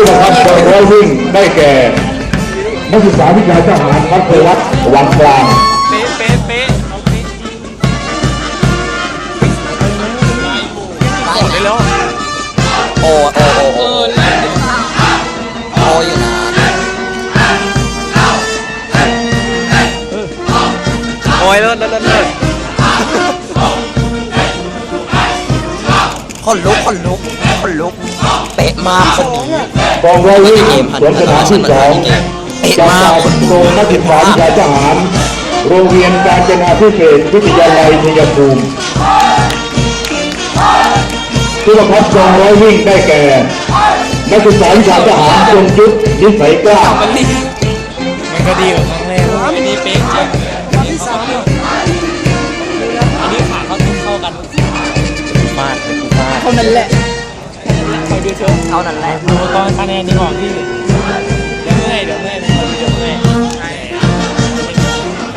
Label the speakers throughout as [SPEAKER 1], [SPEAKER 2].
[SPEAKER 1] ู้บังคับกองร้อยวิ่งได้แก่นักศึกษาวิชาทหารพัฒวัฒน์วังกลาง
[SPEAKER 2] เป๊ะเป๊ะเป๊ะเอาเป๊ะจริงกดได้แล้ว
[SPEAKER 3] โอโอโอโอโออยู่นะ
[SPEAKER 2] โอ้ยเลิศเลิศเลิศ
[SPEAKER 3] คนลุกคนลุกคนลุก เป๊ะมากคนนี้
[SPEAKER 1] กองร้อยวิ่งสวนสนามที่สองจากการโรงนักศึกษาวิชาทหาร โรงเรียนการจนาพิเศษวิทยาลัยชัยภูมิผู้บังคับกองร้อยวิ่งได้แก่ นักศึกษาวิชาทหารจงจุดนิสัยกล้า
[SPEAKER 2] มันดีมันก็ดีกว่าครั้งแรกอันนี้เป๊ะจริงาดเท่า
[SPEAKER 3] นั้นแหละ
[SPEAKER 2] คอยดูเชิญ
[SPEAKER 3] เท่านั้นแหละ
[SPEAKER 2] ดูตอนคะแนนดีกว่าพี่เดี๋ยวเมื่อยเดี๋ยวเมื่อยเดี๋ยวเมื่อย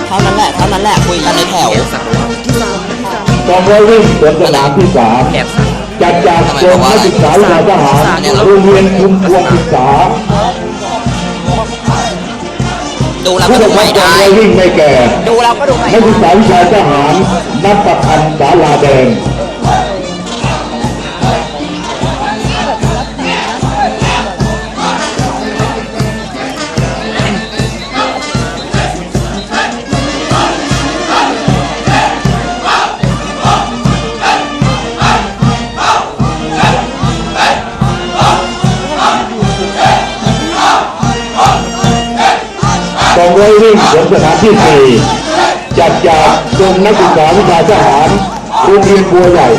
[SPEAKER 3] เท่านั้นแหละเท่านั้นแหละคุยกันในแถว
[SPEAKER 1] กองร้อยวิ่งสวนสนามที่สาม
[SPEAKER 3] แอบสั่ง
[SPEAKER 1] จัดจากกรมนักศึกษาวิชาทหารโรงเรียนคุมพวงศึกษา
[SPEAKER 3] ดูแล้ว
[SPEAKER 1] ผู้
[SPEAKER 3] ก็
[SPEAKER 1] บั
[SPEAKER 3] ดู
[SPEAKER 1] งคับ
[SPEAKER 3] ไม่
[SPEAKER 1] กอง
[SPEAKER 3] ได้
[SPEAKER 1] ร้อยวิ่งได้แก่
[SPEAKER 3] ดูแล้วก็ดูไม่
[SPEAKER 1] นัก
[SPEAKER 3] ได้
[SPEAKER 1] ศึกษาวิชาทหารนักประพันธ์ศาลาแดง องร้อยวิ่งสวนสนามที่สี่จัดจากกรมนักศึกษาวิชาทหารโรงเรียนบัวใหญ่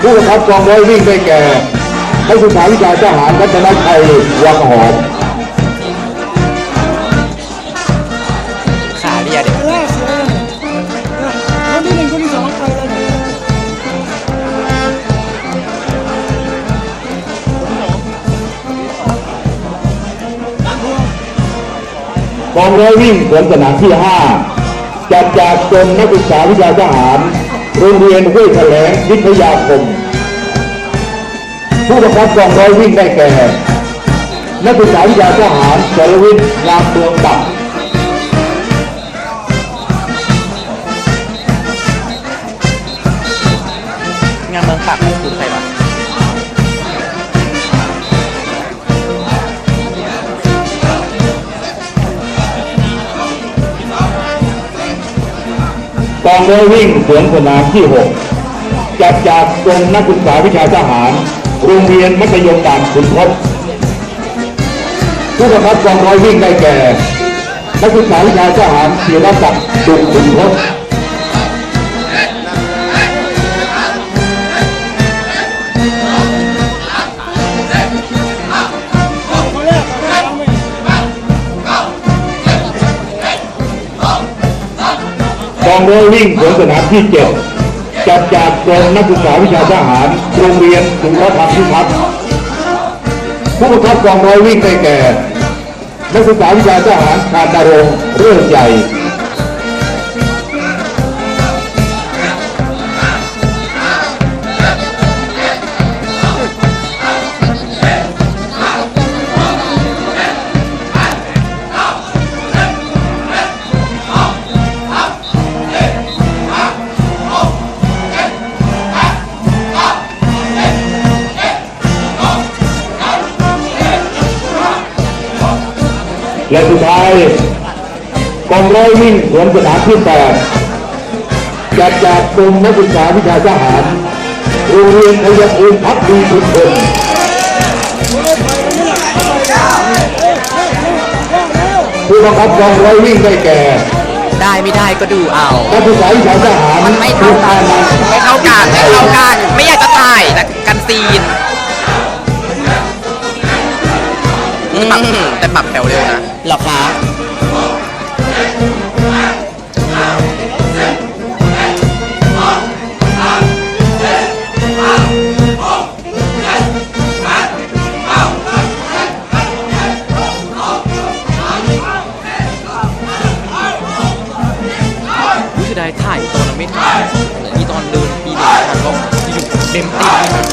[SPEAKER 1] ผู้บังคับกองร้อยวิ่งได้แก่นักศึกษาวิชาทหารรัตนชัยวังหอม
[SPEAKER 3] ก
[SPEAKER 1] องร้อยวิ่งสวนสนามที่ห้าจัดจากกรมนักศึกษาวิทยาทหาร โรงเรียนห้วยแถลงวิทยาคม ผู้ประคับกองร้อยวิ่งได้แก่ นักศึกษาวิทยาทหารสรวิทย์งามเมืองดับ
[SPEAKER 3] กอ
[SPEAKER 1] งร้อยวิ่งสวนสนามที่หกจัดจากกรมนักศึกษาวิชาทหาร โรงเรียนมัธยมด่านขุนทศผู้บังคับกองร้อยวิ่งได้แก่ นักศึกษาวิชาทหารศิรศักดิ์สุขขุนท ศกองร้อยวิ่งสวนสนามที่เจ็ดจัดจากกรมนักศึกษาวิชาทหารโรงเรียนสุรธรรมพิพัฒน์ผู้บังคับกองร้อยวิ่งได้แก่ นักศึกษาวิชาทหารคานดารงค์เรื่องใหญ่ และสุดท้ายกองร้อยวิ่งสวนสนามที่แปดจัดจากกรมนักศึกษาวิชาทหารโรงเรียนพยาภูมิพักดีทุกคนผู้บังคับกองร้อยวิ่งได้แก่
[SPEAKER 3] ได้ไม่ได้ก็ดูเอา
[SPEAKER 1] นักศึกษาวิชาทหาร
[SPEAKER 3] มันไม่เท่ากันไม่เท่ากันไม่เท่ากันไม่อยากจะถ่ายแต่กันซีนอืมแต่ปรับแถวเร็วนะ หรอคะ
[SPEAKER 4] ถ่ายตอนไม่ถ่ายมีตอนเดินปีเด็กทันก็อยู่เต็มตี